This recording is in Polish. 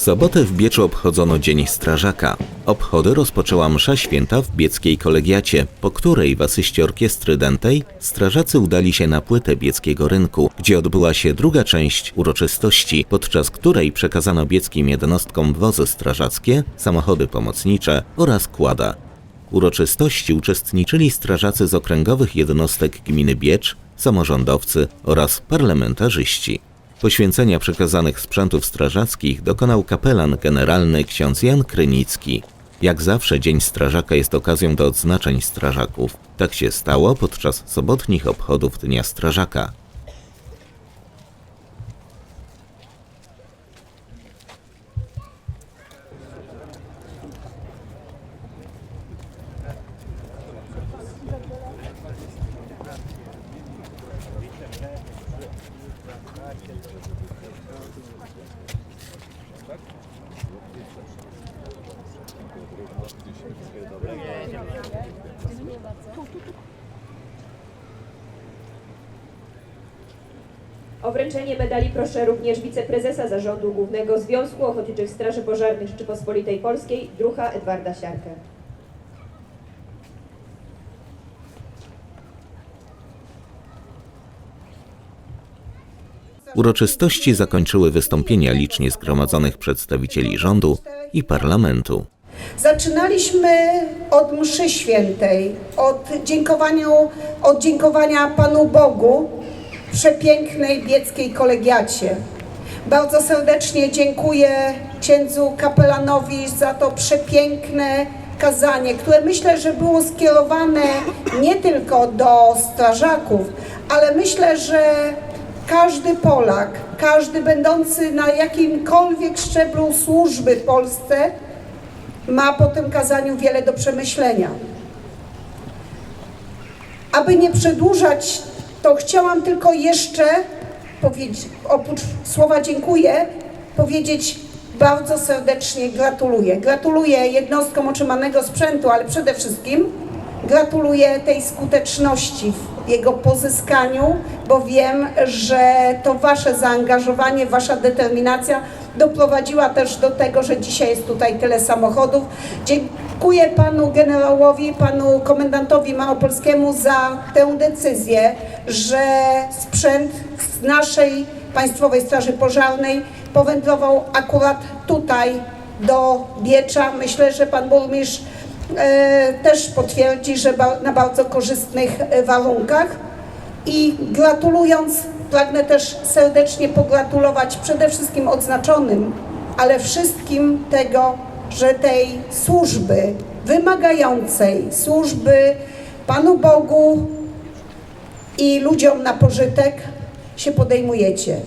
W sobotę w Bieczu obchodzono Dzień Strażaka. Obchody rozpoczęła msza święta w bieckiej kolegiacie, po której w asyście orkiestry dętej strażacy udali się na płytę bieckiego rynku, gdzie odbyła się druga część uroczystości, podczas której przekazano bieckim jednostkom wozy strażackie, samochody pomocnicze oraz kłada. Uroczystości uczestniczyli strażacy z okręgowych jednostek gminy Biecz, samorządowcy oraz parlamentarzyści. Poświęcenia przekazanych sprzętów strażackich dokonał kapelan generalny ksiądz Jan Krynicki. Jak zawsze Dzień Strażaka jest okazją do odznaczeń strażaków. Tak się stało podczas sobotnich obchodów Dnia Strażaka. O wręczenie medali proszę również wiceprezesa Zarządu Głównego Związku Ochotniczych Straży Pożarnych Rzeczypospolitej Polskiej, druha Edwarda Siarkę. Uroczystości zakończyły wystąpienia licznie zgromadzonych przedstawicieli rządu i parlamentu. Zaczynaliśmy od mszy świętej, od dziękowania, od dziękowania Panu Bogu w przepięknej bieckiej kolegiacie. Bardzo serdecznie dziękuję księdzu kapelanowi za to przepiękne kazanie, które myślę, że było skierowane nie tylko do strażaków, ale myślę, że każdy Polak, każdy będący na jakimkolwiek szczeblu służby w Polsce ma po tym kazaniu wiele do przemyślenia. Aby nie przedłużać, to chciałam tylko jeszcze powiedzieć, oprócz słowa dziękuję, powiedzieć bardzo serdecznie gratuluję. Gratuluję jednostkom otrzymanego sprzętu, ale przede wszystkim gratuluję tej skuteczności jego pozyskaniu, bo wiem, że to Wasze zaangażowanie, Wasza determinacja doprowadziła też do tego, że dzisiaj jest tutaj tyle samochodów. Dziękuję Panu generałowi, Panu komendantowi Małopolskiemu za tę decyzję, że sprzęt z naszej Państwowej Straży Pożarnej powędrował akurat tutaj do Biecza. Myślę, że Pan Burmistrz też potwierdzi, że na bardzo korzystnych e, warunkach. I gratulując, pragnę też serdecznie pogratulować przede wszystkim odznaczonym, ale wszystkim tego, że tej służby wymagającej, służby Panu Bogu i ludziom na pożytek się podejmujecie.